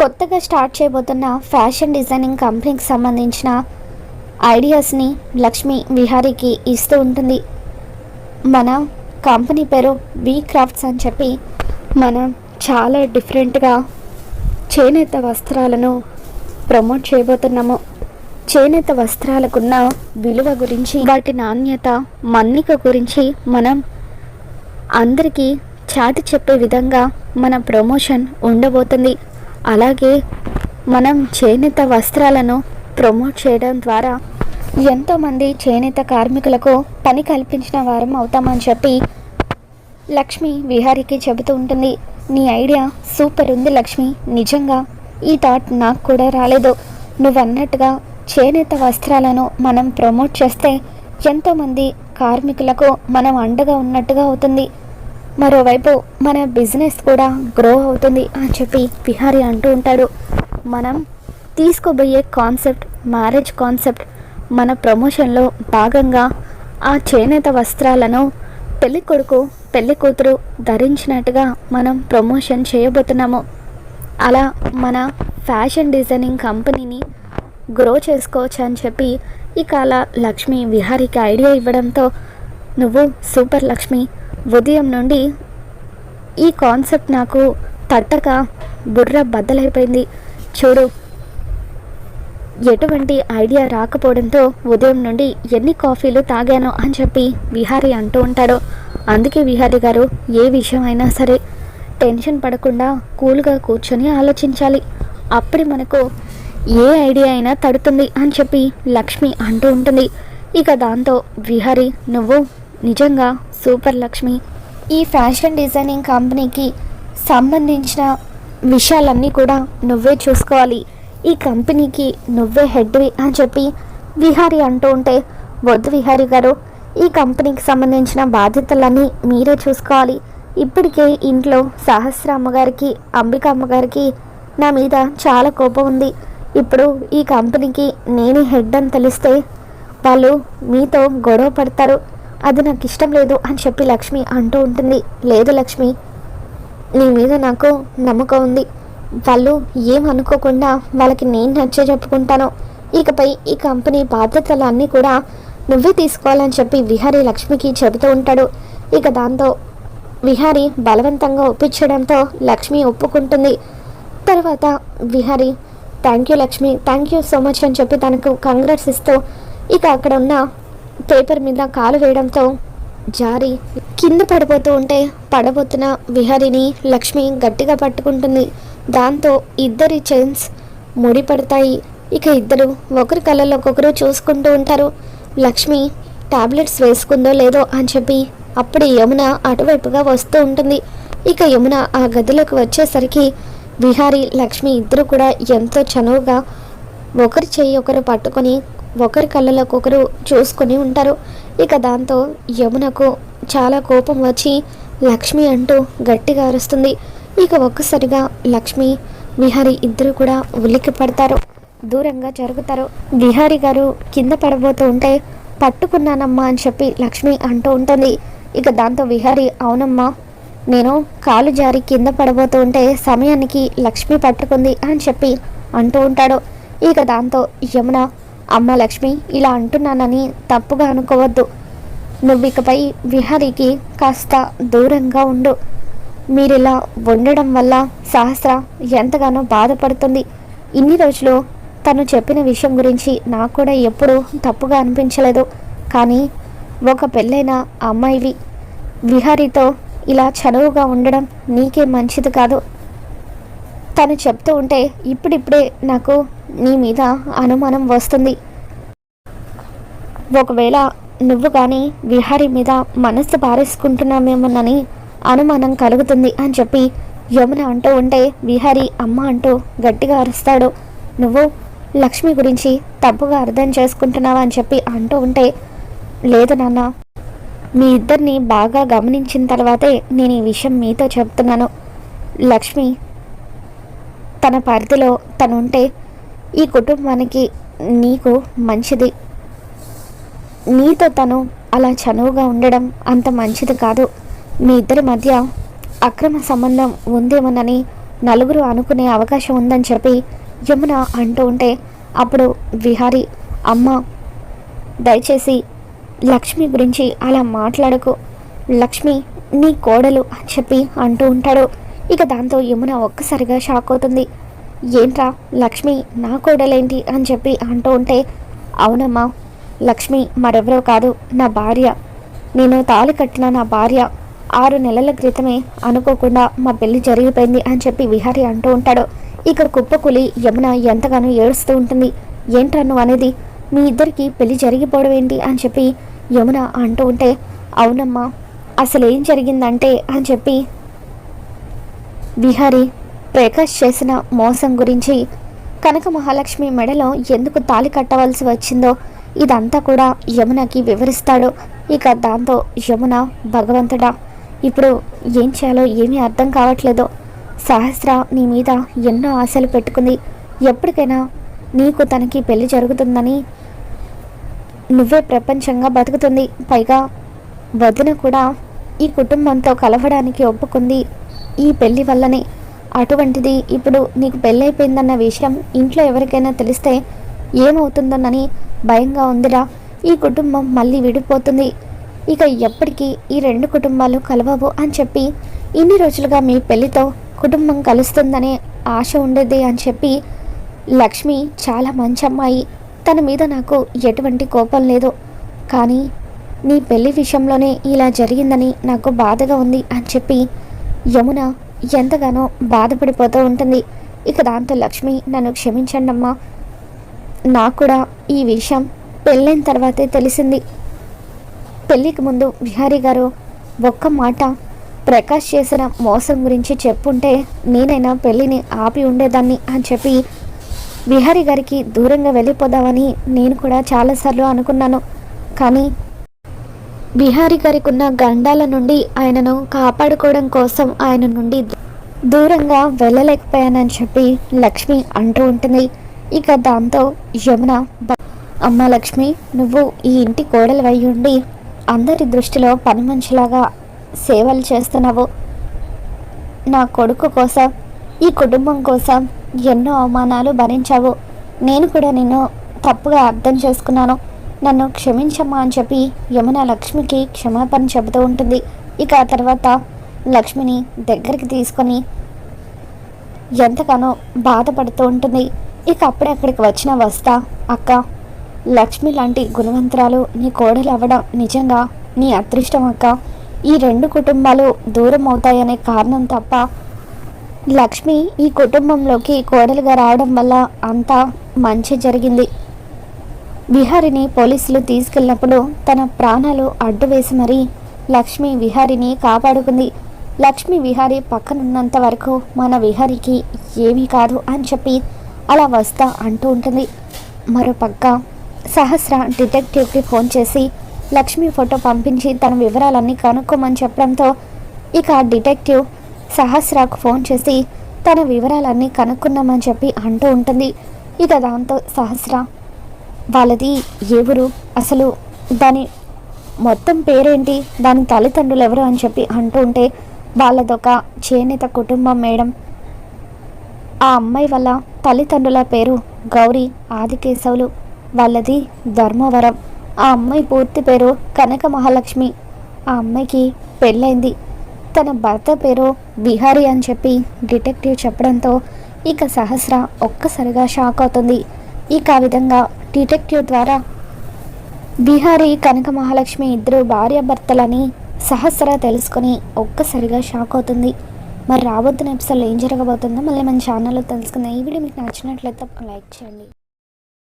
కొత్తగా స్టార్ట్ చేయబోతున్న fashion designing కంపెనీకి సంబంధించిన ఐడియాస్ని లక్ష్మి విహారీకి ఇస్తూ ఉంటుంది. మన కంపెనీ పేరు వి క్రాఫ్ట్స్ అని చెప్పి మనం చాలా డిఫరెంట్గా చేనేత వస్త్రాలను ప్రమోట్ చేయబోతున్నాము. చేనేత వస్త్రాలకున్న విలువ గురించి వాటి నాణ్యత మన్నిక గురించి మనం అందరికీ చాటి చెప్పే విధంగా మన ప్రమోషన్ ఉండబోతుంది. అలాగే మనం చేనేత వస్త్రాలను ప్రమోట్ చేయడం ద్వారా ఎంతోమంది చేనేత కార్మికులకు పని కల్పించిన వారం అవుతామని చెప్పి లక్ష్మి విహారికి చెబుతూ ఉంటుంది. నీ ఐడియా సూపర్ ఉంది లక్ష్మి. నిజంగా ఈ థాట్ నాకు కూడా రాలేదు. నువ్వు అన్నట్టుగా చేనేత వస్త్రాలను మనం ప్రమోట్ చేస్తే ఎంతోమంది కార్మికులకు మనం అండగా ఉన్నట్టుగా అవుతుంది. మరోవైపు మన బిజినెస్ కూడా గ్రో అవుతుంది అని చెప్పి విహారీ అంటూ ఉంటాడు. మనం తీసుకోబోయే కాన్సెప్ట్ మ్యారేజ్ కాన్సెప్ట్ మన ప్రమోషన్లో భాగంగా ఆ చేనేత వస్త్రాలను పెళ్ళి కొడుకు పెళ్ళి కూతురు ధరించినట్టుగా మనం ప్రమోషన్ చేయబోతున్నాము. అలా మన ఫ్యాషన్ డిజైనింగ్ కంపెనీని గ్రో చేసుకోవచ్చు అని చెప్పి ఇక అలా లక్ష్మి విహారీకి ఐడియా ఇవ్వడంతో నువ్వు సూపర్ లక్ష్మి ఉదయం నుండి ఈ కాన్సెప్ట్ నాకు తట్టక బుర్ర బద్దలైపోయింది. చూడు ఎటువంటి ఐడియా రాకపోవడంతో ఉదయం నుండి ఎన్ని కాఫీలు తాగాను అని చెప్పి విహారీ అంటూ ఉంటాడు. అందుకే విహారీ గారు ఏ విషయం అయినా సరే టెన్షన్ పడకుండా కూల్గా కూర్చొని ఆలోచించాలి. అప్పుడు మనకు ఏ ఐడియా అయినా తడుతుంది అని చెప్పి లక్ష్మి అంటూ ఉంటుంది. ఇక దాంతో విహారీ నువ్వు నిజంగా సూపర్ లక్ష్మి ఈ ఫ్యాషన్ డిజైనింగ్ కంపెనీకి సంబంధించిన విషయాలన్నీ కూడా నువ్వే చూసుకోవాలి. ఈ కంపెనీకి నువ్వే హెడ్వి అని చెప్పి విహారీ అంటూ ఉంటే వద్దు విహారీ గారు. ఈ కంపెనీకి సంబంధించిన బాధ్యతలన్నీ మీరే చూసుకోవాలి. ఇప్పటికే ఇంట్లో సహస్ర అమ్మగారికి అంబిక అమ్మగారికి నా మీద చాలా కోపం ఉంది. ఇప్పుడు ఈ కంపెనీకి నేనే హెడ్ అని తెలిస్తే వాళ్ళు మీతో గొడవ పడతారు. అది నాకు ఇష్టం లేదు అని చెప్పి లక్ష్మి అంటూ ఉంటుంది. లేదు లక్ష్మి నీ మీద నాకు నమ్మకం ఉంది. వాళ్ళు ఏం అనుకోకుండా వాళ్ళకి నేను నచ్చే చెప్పుకుంటాను. ఇకపై ఈ కంపెనీ బాధ్యతలన్నీ కూడా నువ్వే తీసుకోవాలని చెప్పి విహారీ లక్ష్మికి చెబుతూ ఉంటాడు. ఇక దాంతో విహారీ బలవంతంగా ఒప్పించడంతో లక్ష్మి ఒప్పుకుంటుంది. తర్వాత Vihari thank you Lakshmi thank you so much అని చెప్పి తనకు కంగ్రాట్స్ ఇస్తూ ఇక అక్కడ ఉన్న పేపర్ మీద కాలు వేయడంతో జారి కింద పడిపోతూ ఉంటే పడబోతున్న విహారిని లక్ష్మి గట్టిగా పట్టుకుంటుంది. దాంతో ఇద్దరి చైన్స్ ముడిపడతాయి ఇక ఇద్దరు ఒకరి కళ్ళలో ఒకరు చూసుకుంటూ ఉంటారు. లక్ష్మి టాబ్లెట్స్ వేసుకుందో లేదో అని చెప్పి అప్పుడు యమున అటువైపుగా వస్తూ ఉంటుంది. ఇక యమున ఆ గదిలోకి వచ్చేసరికి విహారి లక్ష్మి ఇద్దరు కూడా ఎంతో చనువుగా ఒకరి చేయి ఒకరు పట్టుకొని ఒకరి కళ్ళలోకొకరు చూసుకుని చూసుకొని ఉంటారు. ఇక దాంతో యమునకు చాలా కోపం వచ్చి లక్ష్మి అంటూ గట్టిగా అరుస్తుంది. ఇక ఒక్కసారిగా లక్ష్మి విహారి ఇద్దరు కూడా ఉలిక్కి పడతారు. దూరంగా జరుగుతారు. విహారి గారు కింద పడబోతూ ఉంటే పట్టుకున్నానమ్మా అని చెప్పి లక్ష్మి అంటూ ఉంటుంది. ఇక దాంతో విహారి అవునమ్మా నేను కాలు జారి కింద పడబోతూ ఉంటే సమయానికి లక్ష్మి పట్టుకుంది అని చెప్పి అంటూ ఉంటాడు. ఇక దాంతో యమున అమ్మ లక్ష్మి ఇలా అంటున్నానని తప్పుగా అనుకోవద్దు. నువ్వు ఇకపై విహారీకి కాస్త దూరంగా ఉండు. మీరిలా ఉండడం వల్ల సహస్ర ఎంతగానో బాధపడుతుంది. ఇన్ని రోజులు తను చెప్పిన విషయం గురించి నాకు కూడా ఎప్పుడూ తప్పుగా అనిపించలేదు. కానీ ఒక పెళ్ళైన అమ్మాయివి. విహారీతో ఇలా చనువుగా ఉండడం నీకే మంచిది కాదు. తను చెప్తూ ఉంటే ఇప్పుడిప్పుడే నాకు నీ మీద అనుమానం వస్తుంది. ఒకవేళ నువ్వు కానీ విహారీ మీద మనస్సు పారేసుకుంటున్నామేమోనని అనుమానం కలుగుతుంది అని చెప్పి యమున అంటూ ఉంటే విహారీ అమ్మ అంటూ గట్టిగా అరుస్తాడు. నువ్వు లక్ష్మి గురించి తప్పుగా అర్థం చేసుకుంటున్నావా? అని చెప్పి అంటూ ఉంటే లేదు నాన్న. మీ ఇద్దరిని బాగా గమనించిన తర్వాతే నేను ఈ విషయం మీతో చెప్తున్నాను. లక్ష్మి తన పరిధిలో తను ఉంటే ఈ కుటుంబానికి నీకు మంచిది. నీతో తను అలా చనువుగా ఉండడం అంత మంచిది కాదు. మీ ఇద్దరి మధ్య అక్రమ సంబంధం ఉందేమోనని నలుగురు అనుకునే అవకాశం ఉందని చెప్పి యమున అంటూ ఉంటే అప్పుడు విహారి అమ్మ దయచేసి లక్ష్మి గురించి అలా మాట్లాడకు. లక్ష్మి నీ కోడలు అని చెప్పి అంటూ ఉంటాడు. ఇక దాంతో యమున ఒక్కసారిగా షాక్ అవుతుంది. ఏంట్రా లక్ష్మి నా కోడలేంటి? అని చెప్పి అంటూ ఉంటే అవునమ్మా లక్ష్మి మరెవరో కాదు నా భార్య. నేను తాళి కట్టిన నా భార్య. ఆరు నెలల క్రితమే అనుకోకుండా మా పెళ్ళి జరిగిపోయింది అని చెప్పి విహారి అంటూ ఉంటాడు. ఇక్కడ కుప్పకులి యమున ఎంతగానో ఏడుస్తూ ఉంటుంది. ఏంట్రా నువ్వు అనేది? మీ ఇద్దరికి పెళ్ళి జరిగిపోవడం ఏంటి? అని చెప్పి యమున అంటూ ఉంటే అవునమ్మా అసలు ఏం జరిగిందంటే? అని చెప్పి విహారి ప్రకాష్ చేసిన మోసం గురించి కనక మహాలక్ష్మి మెడలో ఎందుకు తాళి కట్టవలసి వచ్చిందో ఇదంతా కూడా యమునకి వివరిస్తాడు. ఇక దాంతో యమున భగవంతుడా ఇప్పుడు ఏం చేయాలో ఏమీ అర్థం కావట్లేదు. సహస్ర నీ మీద ఎన్నో ఆశలు పెట్టుకుంది. ఎప్పటికైనా నీకు తనకి పెళ్ళి జరుగుతుందని నువ్వే ప్రపంచంగా బతుకుతుంది. పైగా వదిన కూడా ఈ కుటుంబంతో కలవడానికి ఒప్పుకుంది ఈ పెళ్ళి వల్లనే. అటువంటిది ఇప్పుడు నీకు పెళ్ళైపోయిందన్న విషయం ఇంట్లో ఎవరికైనా తెలిస్తే ఏమవుతుందోనని భయంగా ఉందిరా. ఈ కుటుంబం మళ్ళీ విడిపోతుంది. ఇక ఎప్పటికీ ఈ రెండు కుటుంబాలు కలవవు అని చెప్పి ఇన్ని రోజులుగా మీ పెళ్ళితో కుటుంబం కలుస్తుందనే ఆశ ఉండేది అని చెప్పి లక్ష్మి చాలా మంచి అమ్మాయి. తన మీద నాకు ఎటువంటి కోపం లేదు. కానీ నీ పెళ్ళి విషయంలోనే ఇలా జరిగిందని నాకు బాధగా ఉంది అని చెప్పి యమున ఎంతగానో బాధపడిపోతూ ఉంటుంది. ఇక దాంతో లక్ష్మి నన్ను క్షమించండి అమ్మా నాకు కూడా ఈ విషయం పెళ్ళైన తర్వాతే తెలిసింది. పెళ్ళికి ముందు విహారీ గారు ఒక్క మాట ప్రకాష్ చేసిన మోసం గురించి చెప్పుంటే నేనైనా పెళ్ళిని ఆపి ఉండేదాన్ని అని చెప్పి విహారీ గారికి దూరంగా వెళ్ళిపోదామని నేను కూడా చాలాసార్లు అనుకున్నాను. కానీ బిహారీ గారికి ఉన్న గండాల నుండి ఆయనను కాపాడుకోవడం కోసం ఆయన నుండి దూరంగా వెళ్ళలేకపోయానని చెప్పి లక్ష్మి అంటూ ఉంటుంది. ఇక దాంతో యమున అమ్మ లక్ష్మి నువ్వు ఈ ఇంటి కోడలు అయి ఉండి అందరి దృష్టిలో పని మనిషిలాగా సేవలు చేస్తున్నావు. నా కొడుకు కోసం ఈ కుటుంబం కోసం ఎన్నో అవమానాలు భరించావు. నేను కూడా నిన్ను తప్పుగా అర్థం చేసుకున్నాను. నన్ను క్షమించమ్మా అని చెప్పి యమున లక్ష్మికి క్షమాపణ చెబుతూ ఉంటుంది. ఇక ఆ తర్వాత లక్ష్మిని దగ్గరికి తీసుకొని ఎంతగానో బాధపడుతూ ఉంటుంది. ఇక అప్పుడే అక్కడికి వచ్చిన వస్తా అక్క లక్ష్మి లాంటి గుణవంతరాలు నీ కోడలు అవ్వడం నిజంగా నీ అదృష్టం అక్క. ఈ రెండు కుటుంబాలు దూరం అవుతాయనే కారణం తప్ప లక్ష్మి ఈ కుటుంబంలోకి కోడలుగా రావడం వల్ల అంతా మంచి జరిగింది. విహారిని పోలీసులు తీసుకెళ్ళినప్పుడు తన ప్రాణాలు అడ్డు వేసి మరీ లక్ష్మి విహారిని కాపాడుకుంది. లక్ష్మి విహారి పక్కనున్నంత వరకు మన విహారికి ఏమీ కాదు అని చెప్పి అలా వస్తా అంటూ ఉంటుంది. మరో పక్క సహస్ర డిటెక్టివ్కి ఫోన్ చేసి లక్ష్మి ఫోటో పంపించి తన వివరాలన్నీ కనుక్కోమని చెప్పడంతో ఇక డిటెక్టివ్ సహస్రాకు ఫోన్ చేసి తన వివరాలన్నీ కనుక్కున్నామని చెప్పి అంటూ ఉంటుంది. ఇక దాంతో సహస్ర వాళ్ళది ఏ ఊరు అసలు దాని మొత్తం పేరేంటి? దాని తల్లిదండ్రులు ఎవరు అని చెప్పి అంటూ ఉంటే వాళ్ళదొక చేనేత కుటుంబం మేడం. ఆ అమ్మాయి వల్ల తల్లిదండ్రుల పేరు గౌరీ ఆదికేశవులు. వాళ్ళది ధర్మవరం. ఆ అమ్మాయి పూర్తి పేరు కనక మహాలక్ష్మి. ఆ అమ్మాయికి పెళ్ళైంది. తన భర్త పేరు బిహారీ అని చెప్పి డిటెక్టివ్ చెప్పడంతో ఇక సహస్ర ఒక్కసారిగా షాక్ అవుతుంది. ఇక ఆ విధంగా డిటెక్టివ్ ద్వారా బిహారీ కనక మహాలక్ష్మి ఇద్దరు భార్యాభర్తలని సహస్ర తెలుసుకొని ఒక్కసారిగా షాక్ అవుతుంది. మరి రాబోతున్న ఎపిసోడ్లో ఏం జరగబోతుందో మళ్ళీ మన ఛానల్లో తెలుసుకుందాం. ఈ వీడియో మీకు నచ్చినట్లయితే లైక్ చేయండి.